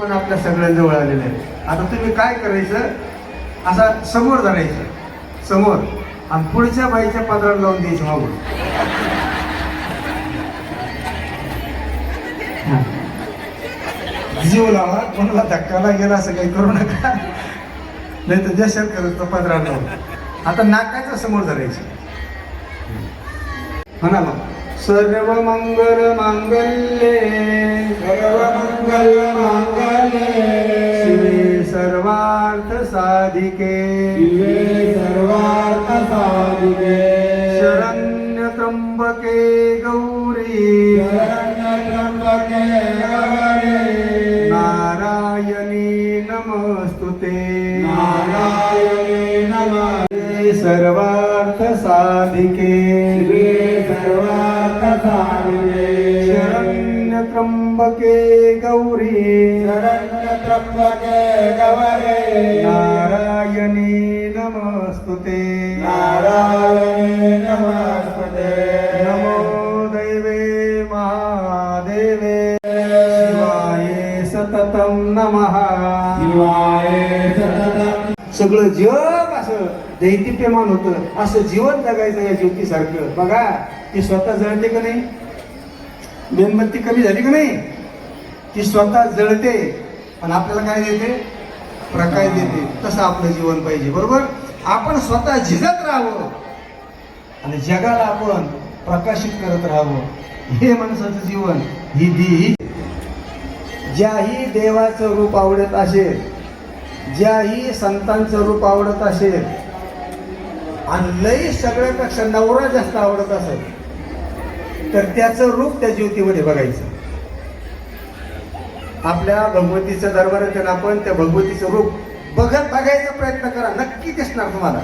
पण आपल्या सगळ्यांजवळ आलेले आहे आता तुम्ही काय करायचं? असा समोर धरायचं समोर. आणि पुढच्या बाईच्या पदराला लावून द्यायचं मागून. जीव लावा. कोणाला धक्काला गेला असं काही करू नका. नाही तर देशात करत तो पदराला लावून आता नाकाच्या समोर धरायचं म्हणा मग सर्व मंगल मांगल्ये सर्वमंगल मांगल साधिके। शिवे सर्वार्थ साधिके। शरण्य त्र्यंबके गौरी। शरण्य त्र्यंबके गौरी। नारायणी नमस्तुते। नारायणी नमः सर्वार्थ साधिके। शिवे सर्वार्थ साधिके। त्र्यंबके गौरी। शरण्य त्र्यंबके गौरी। नारायणी नमस्तुते। नारायणी नमस्ते नमो दैवे महादेवे। शिवाये सततं नमः। शिवाय सततम् सगळं जग असं दैदिप्यमान होतं. असं जीवन जगायचं या ज्योतीसारखं. बघा ती स्वतः जळते का नाही? मेणबत्ती कमी झाली का नाही? ती स्वतः जळते पण आपल्याला काय देते? प्रकाश देते. तसं आपलं जीवन पाहिजे बरोबर? आपण स्वतः झिजत राहावं. आणि जगाला आपण प्रकाशित करत राहावं. हे माणसाचं जीवन ही दी ही ज्याही देवाचं रूप आवडत असेल ज्याही संतांचं रूप आवडत असेल आणि लई सगळ्यापेक्षा नवरा जास्त आवडत असेल तर त्याचं रूप त्या ज्योतीमध्ये बघायचं. आपल्या भगवतीच्या दरबारात आपण त्या भगवतीचं रूप बघत बघायचा प्रयत्न करा. नक्की दिसणार तुम्हाला.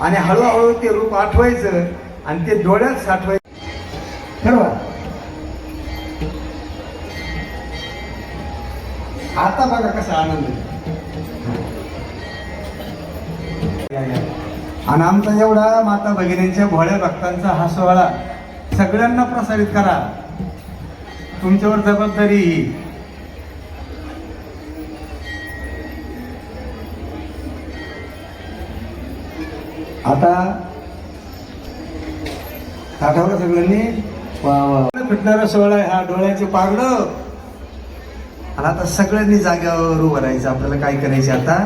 आणि हळूहळू ते रूप आठवायचं आणि ते डोळ्यात साठवायचं ठरवा. आता बघा कसा आनंद आणि आमचा एवढा माता भगिनींच्या भोळ्या भक्तांचा हा सोहळा सगळ्यांना प्रसारित करा. तुमच्यावर जबाबदारी ही. आता आठवलं सगळ्यांनी फिटणारा सोहळा आहे हा डोळ्याचे पागड आणि आता सगळ्यांनी जाग्यावर उभं राहायचं आपल्याला काय करायचं आता?